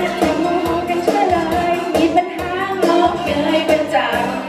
อยากจามัวกันเฉยเลยมีปัญหาลอกเกยเป็นจัง